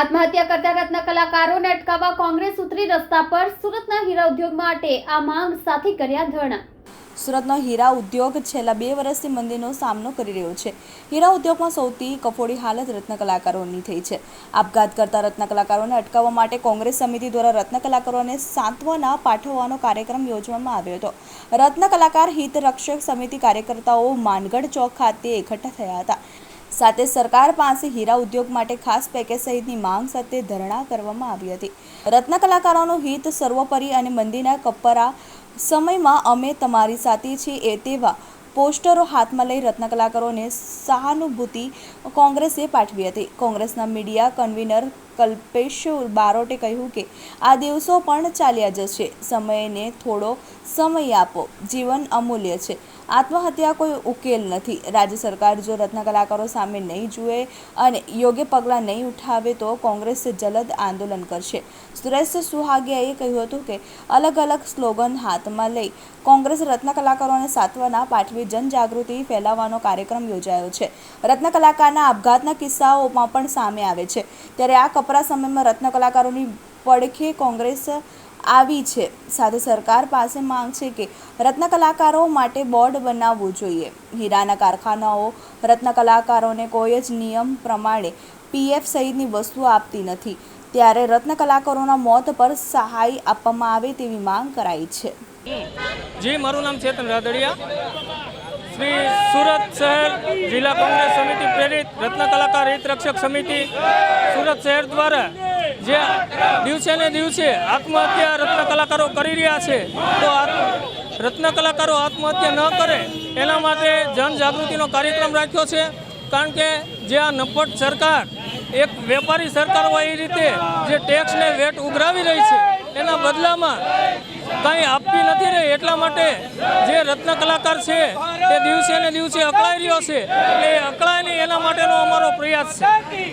આત્મહત્યા કરતા રત્ન કલાકારોને અટકાવવા કોંગ્રેસ ઉતરી રસ્તા પર સુરતના હીરા ઉદ્યોગ માટે આ માંગ સાથે કર્યા ધરણા. સુરતનો હીરા ઉદ્યોગ છેલ્લા બે વર્ષથી મંદીનો સામનો કરી રહ્યો છે. હીરા ઉદ્યોગમાં સૌથી કફોડી હાલત રત્ન કલાકારોની થઈ છે. આપઘાત કરતા રત્ન કલાકારોને અટકાવવા માટે કોંગ્રેસ સમિતિ દ્વારા રત્ન કલાકારોને સાંત્વના પાઠવવાનો કાર્યક્રમ યોજવામાં આવ્યો હતો. રત્ન કલાકાર હિત રક્ષક સમિતિ કાર્યકર્તાઓ માનગઢ ચોક ખાતે એકઠા થયા હતા. સાથે સરકાર પાસે હીરા ઉદ્યોગ માટે ખાસ પેકેજ સહિતની માંગ સાથે ધરણા કરવામાં આવી હતી. રત્ન કલાકારોનું હિત સર્વોપરી અને મંદીના કપરા સમયમાં અમે તમારી સાથે છીએ એ તેવા પોસ્ટરો હાથમાં લઈ રત્ન કલાકારોને સહાનુભૂતિ કોંગ્રેસે પાઠવી હતી. કોંગ્રેસના મીડિયા કન્વીનર કલ્પેશ બારોટે કહ્યું કે, આ દિવસો પણ ચાલ્યા જશે. સમયને થોડો સમય આપો. જીવન અમૂલ્ય છે. આત્મહત્યા કોઈ ઉકેલ નથી. રાજ્ય સરકાર જો રત્ન કલાકારો સામે નહીં જુએ અને યોગ્ય પગલાં નહીં ઉઠાવે તો કોંગ્રેસ જલદ આંદોલન કરશે. સુરેશ સુહાગિયાએ કહ્યું હતું કે, અલગ અલગ સ્લોગન હાથમાં લઈ કોંગ્રેસ રત્ન કલાકારોને સાંત્વના પાઠવી જનજાગૃતિ ફેલાવવાનો કાર્યક્રમ યોજાયો છે. રત્ન કલાકારના આપઘાતના કિસ્સાઓમાં પણ સામે આવે છે. ત્યારે આ કપરા સમયમાં રત્ન કલાકારોની પડખે કોંગ્રેસ આવી છે. સાથે સરકાર પાસે માંગ છે કે રત્ન કલાકારો માટે બોર્ડ બનાવવું જોઈએ. હીરાના કારખાનાઓ રત્ન કલાકારોને કોઈ જ નિયમ પ્રમાણે પીએફ સહિતની વસ્તુઓ આપતી નથી. ત્યારે રત્ન કલાકારોના મોત પર સહાય આપવામાં આવે તેવી માંગ કરાઈ છે. જી, મારું નામ ચેતન રાદડિયા. શ્રી સુરત શહેર જિલ્લા કોંગ્રેસ સમિતિ પ્રેરિત રત્ન કલાકાર હિત રક્ષક સમિતિ સુરત શહેર દ્વારા જે દિવસે ને દિવસે આત્મહત્યા રત્ન કલાકારો કરી રહ્યા છે, તો રત્ન કલાકારો આત્મહત્યા ન કરે, એના માટે જનજાગૃતિનો કાર્યક્રમ રાખ્યો છે. કારણ કે જે આ નપટ સરકાર, એક વેપારી સરકાર હોય એ રીતે જે ટેક્સને વેટ ઉઘરાવી રહી છે, એના બદલામાં કંઈ આપવી નથી રહી. એટલા માટે જે રત્ન કલાકાર છે, તે દિવસે ને દિવસે અકળાઈ રહ્યો છે. એટલે અકળાય નહીં, એના માટેનો અમારો પ્રયાસ છે.